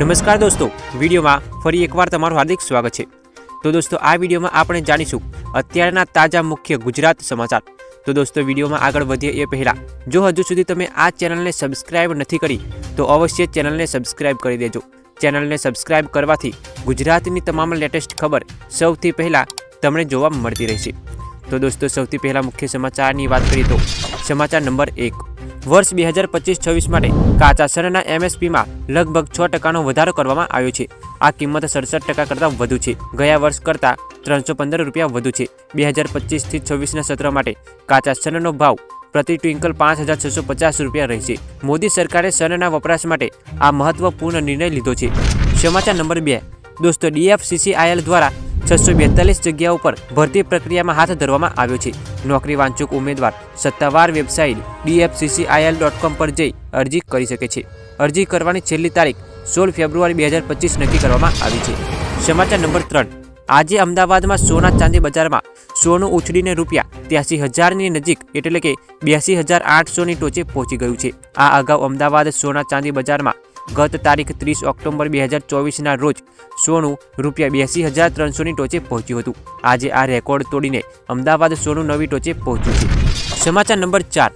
નમસ્કાર દોસ્તો, વિડીયોમાં ફરી એકવાર તમારું હાર્દિક સ્વાગત છે. તો દોસ્તો, આ વિડીયોમાં આપણે જાણીશું અત્યારના તાજા મુખ્ય ગુજરાત સમાચાર. તો દોસ્તો, વિડીયોમાં આગળ વધીએ એ પહેલાં, જો હજુ સુધી તમે આ ચેનલને સબસ્ક્રાઇબ નથી કરી, તો અવશ્ય ચેનલને સબસ્ક્રાઇબ કરી દેજો. ચેનલને સબસ્ક્રાઇબ કરવાથી ગુજરાતની તમામ લેટેસ્ટ ખબર સૌથી પહેલાં તમને જોવા મળતી રહેશે. તો દોસ્તો, સૌથી પહેલાં મુખ્ય સમાચારની વાત કરીએ તો, સમાચાર નંબર એક. વર્ષ બે હજાર પચીસ છવ્વીસ માટે કાચા શણના એમએસપીમાં લગભગ છ ટકાનો વધારો કરવામાં આવ્યો છે. આ કિંમત સડસઠ ટકા કરતાં વધુ છે. ગયા વર્ષ કરતાં ત્રણસો પંદર રૂપિયા વધુ છે. બે હજાર પચીસથી છવ્વીસના સત્ર માટે કાચા શણનો ભાવ પ્રતિ ટ્વિંકલ પાંચ હજાર છસો પચાસ રૂપિયા રહેશે. મોદી સરકારે શણના વપરાશ માટે આ મહત્વપૂર્ણ નિર્ણય લીધો છે. સમાચાર નંબર બે. દોસ્તો, ડીએફસીસીઆઈએલ દ્વારા છસો બેતાલીસ જગ્યાઓ પર ભરતી પ્રક્રિયામાં હાથ ધરવામાં આવ્યો છે. નોકરી વાંચુક ઉમેદવાર સત્તાવાર વેબસાઇટ ડીએફસીસીઆઈએલ ડોટ કોમ પર જઈ અરજી કરી શકે છે. અરજી કરવાની છેલ્લી તારીખ સોળ ફેબ્રુઆરી બે હજાર પચીસ નક્કી કરવામાં આવી છે. સમાચાર નંબર ત્રણ. આજે અમદાવાદમાં સોના ચાંદી બજારમાં સોનું ઉછળીને રૂપિયા ત્યાસી હજારની નજીક એટલે કે બ્યાસી હજાર આઠસોની ટોચે પહોંચી ગયું છે. આ અગાઉ અમદાવાદ સોના ચાંદી બજારમાં ગત તારીખ ત્રીસ ઓક્ટોબર બે હજાર ચોવીસના રોજ સોનું રૂપિયા બ્યાસી હજાર ત્રણસોની ટોચે પહોંચ્યું હતું. આજે આ રેકોર્ડ તોડીને અમદાવાદ સોનું નવી ટોચે પહોંચ્યું છે. સમાચાર નંબર ચાર.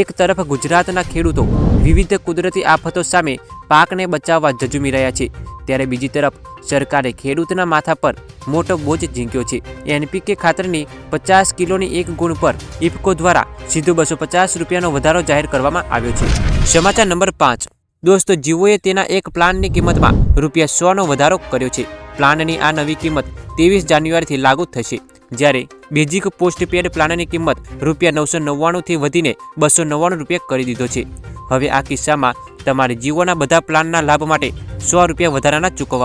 એક તરફ ગુજરાતના ખેડૂતો વિવિધ કુદરતી આફતો સામે પાકને બચાવવા ઝઝુમી રહ્યા છે. ત્યારે બીજી તરફ સરકારે ખેડૂતના માથા પર મોટો બોજ ઝીંક્યો છે. એનપીકે ખાતરની પચાસ કિલોની એક ગુણ પર ઇફકો દ્વારા સીધો બસો પચાસ રૂપિયાનો વધારો જાહેર કરવામાં આવ્યો છે. સમાચાર નંબર પાંચ. દોસ્તો, જીઓએ તેના એક પ્લાનની કિંમતમાં રૂપિયા સોનો વધારો કર્યો છે. પ્લાનની આ નવી કિંમત ત્રેવીસ જાન્યુઆરીથી લાગુ થશે. જ્યારે બેઝિક પોસ્ટપેડ પ્લાનની કિંમત રૂપિયા નવસો નવ્વાણુંથી વધીને બસો નવ્વાણું રૂપિયા કરી દીધો છે. હવે આ કિસ્સામાં તમારે જીઓના બધા પ્લાનના લાભ માટે સો રૂપિયા વધારાના ચૂકવવા